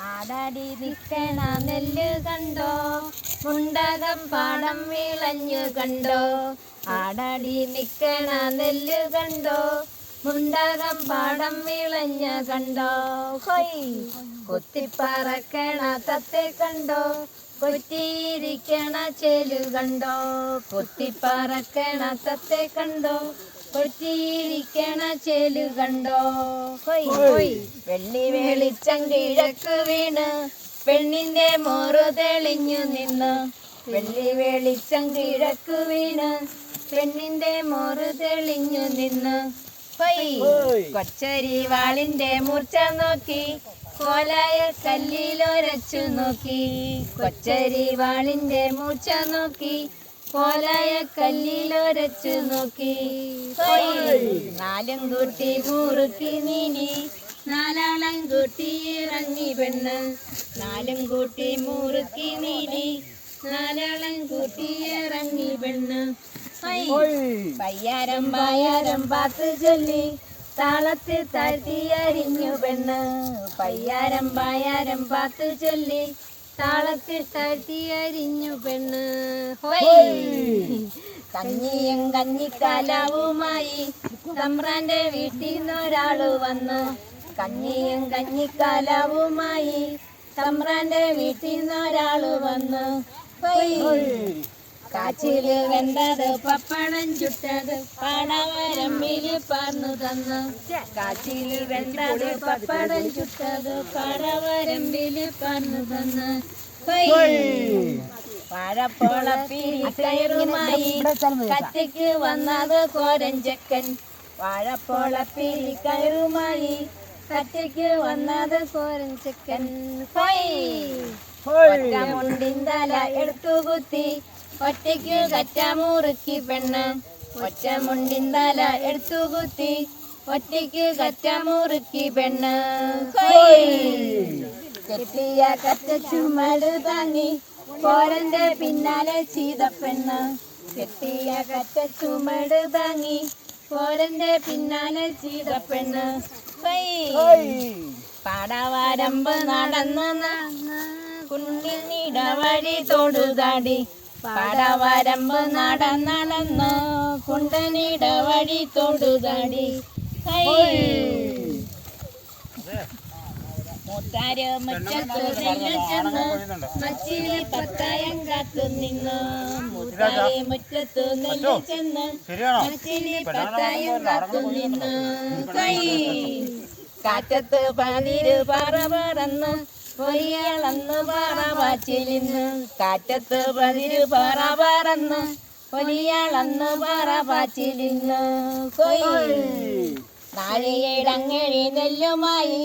ആടാടി നിൽക്കണ നെല്ല് കണ്ടോ? മുണ്ടകം പാടം വിളഞ്ഞു കണ്ടോ? ആടാടി നിൽക്കണ നെല്ല് കണ്ടോ? മുണ്ടകം പാടം വിളഞ്ഞ കണ്ടോ? ഹൊയ്. കൊത്തിപ്പറക്കണ തത്തെ കണ്ടോ? കൊറ്റിയിരിക്കണ ചേലു കണ്ടോ? കൊത്തിപ്പറക്കണ തത്തെ കണ്ടോ? കൊറ്റിയിരിക്കണ ചേലു കണ്ടോ? വെള്ളി വെളിച്ചം കിഴക്ക് വീണ്. പെണ്ണിന്റെ മോറ് തെളിഞ്ഞു നിന്ന്. വെള്ളി വെളിച്ചം കിഴക്ക് വീണ്. പെണ്ണിന്റെ മോറ് തെളിഞ്ഞു നിന്ന്. കൊച്ചരി വാളിന്റെ മൂർച്ച നോക്കി. കോലായ കല്ലിലൊരച്ചു നോക്കി. കൊച്ചരി വാളിന്റെ മൂർച്ച നോക്കി. കോലായ കല്ലിലൊരച്ചു നോക്കി. നാലും കൂട്ടി മുറുക്കി നീനി നാലാളം കൂട്ടി ഇറങ്ങി പെണ്ണ്. നാലും കൂട്ടി മുറുക്കി നീനി നാലാളം കൂട്ടി ഇറങ്ങി പെണ്ണ്. പയ്യാരം പായാരം പാത്ത് ചൊല്ലി. താളത്തിൽ താഴ്ത്തി അരിഞ്ഞു പെണ്ണ്. പയ്യാരം പായാരം പാത്ത് ചൊല്ലി. താളത്തിൽ താഴ്ത്തി അരിഞ്ഞു പെണ്ണ്. കഞ്ഞിയും കഞ്ഞിക്കാലാവുമായി സമ്രാന്റെ വീട്ടിൽ നിന്നൊരാൾ വന്നു. കഞ്ഞിയും കഞ്ഞിക്കാലാവുമായി സമ്രാന്റെ വീട്ടിൽ നിന്നൊരാൾ വന്നു. കാച്ചിൽ വെന്തത് പപ്പടം ചുട്ടത് പാടവരമ്പിൽ പറന്നു തന്നു. കാച്ചിൽ വെന്തത് പപ്പടം ചുട്ടത് പാടവരമ്പിൽ പറന്നു തന്നു. കയറുമായി കത്തിക്ക് വന്നത് കോരഞ്ചക്കൻ കയറുമായി കത്തിക്ക് വന്നത് കോരഞ്ചക്കൻ മുണ്ടിന്തല എടുത്തു കുത്തി ഒറ്റയ്ക്ക് കറ്റാമുറുക്കി പെണ്ണ്. ഒറ്റ മുണ്ടിന്തല എടുത്തു കുത്തി. ഒറ്റയ്ക്ക് കറ്റാമുറുക്കി പെണ്ണ്. കെട്ടിയ കറ്റ ചുമട് താങ്ങി. പോരന്റെ പിന്നാലെ ചെയ്ത പെണ്ണ്. കെട്ടിയ കറ്റ ചുമട് താങ്ങി. പോരന്റെ പിന്നാലെ ചെയ്ത പെണ്ണ്. പാടവാരമ്പ് നടന്ന് കുണ്ടിൽ നിടവഴി തൊടുതാടി. പാടവരമ്പ് നടന്നു കുണ്ടനിട വഴി തൊടുതടി കൈ കാറ്റത്ത് പാലിര് പറ പറന്ന് പൊലിയളന്ന് പറ പാച്ചിലിന്ന്. കാറ്റത്ത് പതിര് പറ പറന്ന്. പൊലിയളന്ന് പറ വാച്ചിലിന്ന് കൊയ്. നാഴികയിടങ്ങഴി നെല്ലുമായി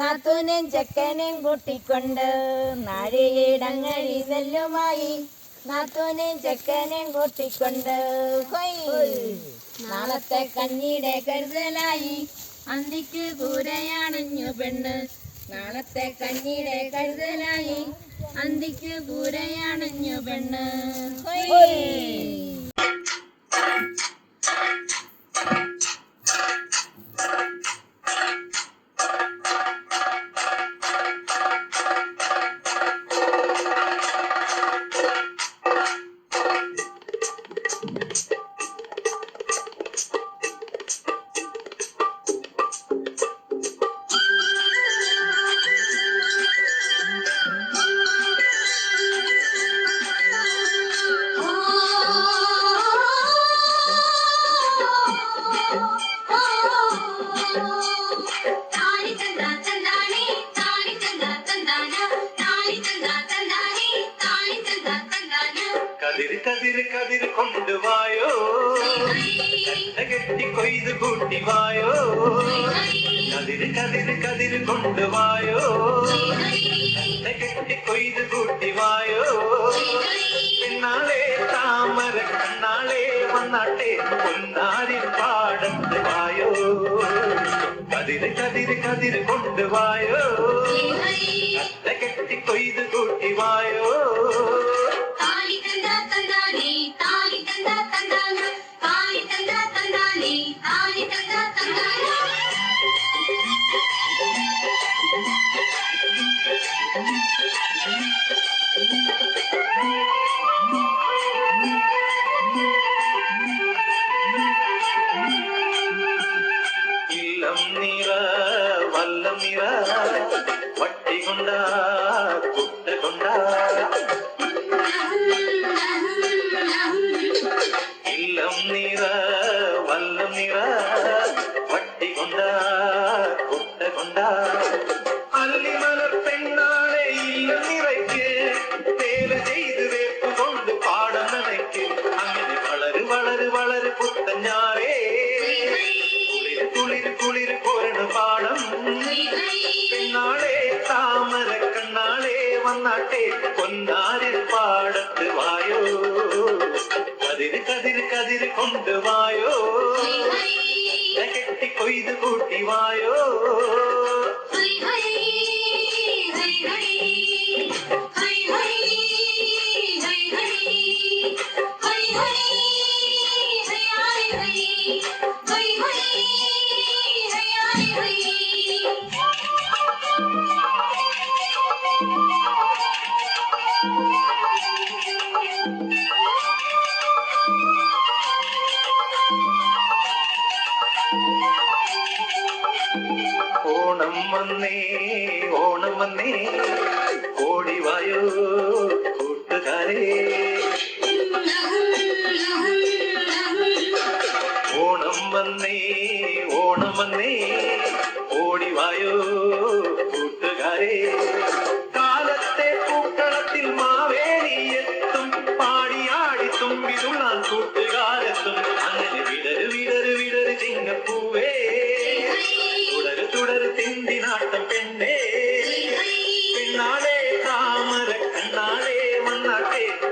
നാത്തൂനും ചെക്കനും കൂട്ടിക്കൊണ്ട്. നാഴികയിടങ്ങഴി നെല്ലുമായി നാത്തൂനും ചെക്കനും കൂട്ടിക്കൊണ്ട്. നാളത്തെ കഞ്ഞിയുടെ കരുതലായി അന്തിക്ക് കൂരയാണഞ്ഞു പെണ്ണ്. നാളത്തെ കഞ്ഞിയുടെ കരുതലായി അന്തിക്ക് പൂരയാണഞ്ഞു പെണ്ണ്. കതിര് കതിര് കതിര് കൊണ്ടുവായോ കെട്ടി കൊയ്ത് കൂട്ടിവായോ? പിന്നാളെ താമര കണ്ണാളെ വന്നാട്ടെ പൊന്നാരി പാടത്ത് വായോ? കതിര് കതിര് കതിര് കൊണ്ടുവായോ? കെട്ടി കൊയ്ത് കൂട്ടിവായോ? താനി തന്താ തന്നാലി താലി തന്താ തന്താന താനി തന്താ തന്താനി Thank you. വന്നാട്ടെ പൊന്നാരിൽ പാടത്ത് വായോ കതിര് കതിര് കതിര് കൊണ്ട് വായോ കെട്ടി കൊയ്ത് കൂട്ടി കൂട്ടുകാരേ ഓണം വന്നേ ഓണം വന്നേ ഓടി വായോ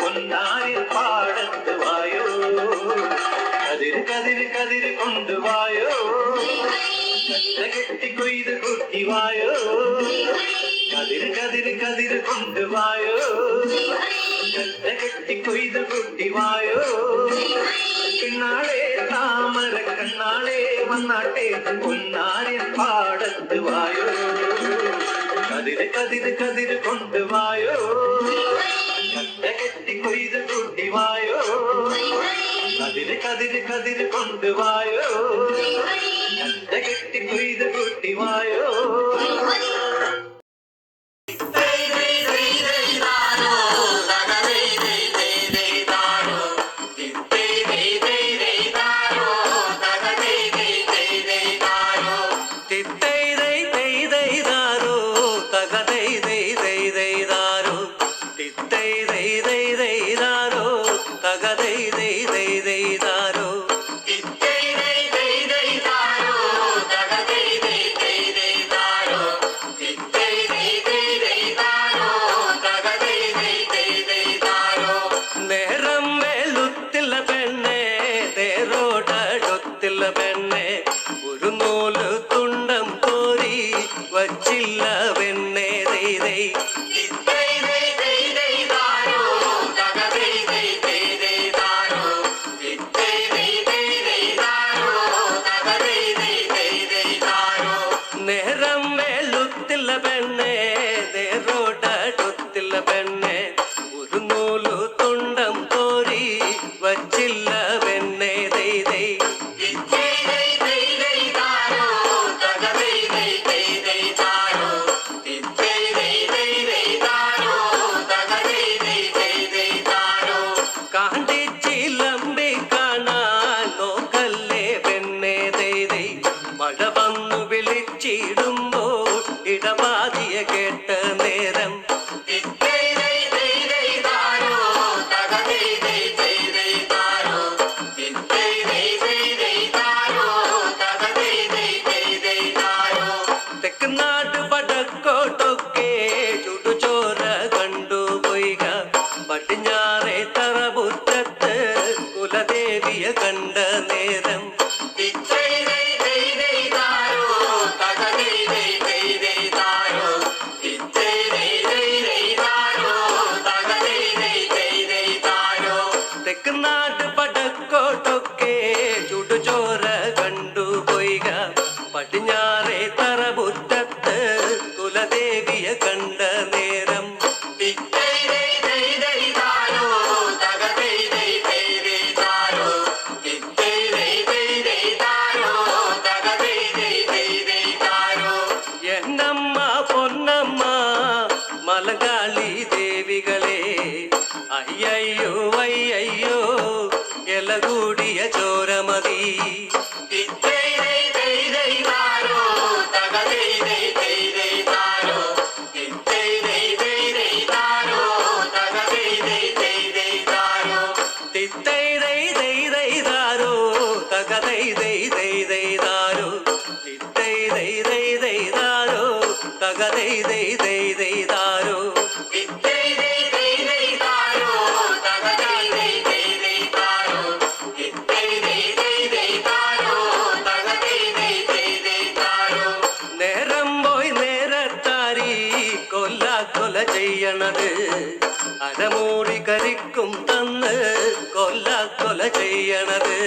പൊന്നാരിൽ പാടത്ത് വായോ? കതിര് കതിര് കതിര് കൊണ്ടുവായോ കെട്ടി കൊയ്ത് കുട്ടി വായോ? കതിര് കതിര് കതിര് കൊണ്ടുവായോ കെട്ടി കൊയ്ത് കുട്ടി വായോ? പെണ്ണാളെ താമര കണ്ണാളെ വന്നാട്ടെ പൊന്നാരെ പാടത്ത് വായോ? കതിര് കതിര് കതിര് കൊണ്ടുവായോ കൊയ്ത് കുട്ടി വായോ കതിര് കതിര് കതിര് കൊണ്ടുവായോ? കെട്ടി കൊയ്ത് God. കുലദേവിയെ കണ്ട తగదోటి తగదై దై దై దై தொலை செய்யனது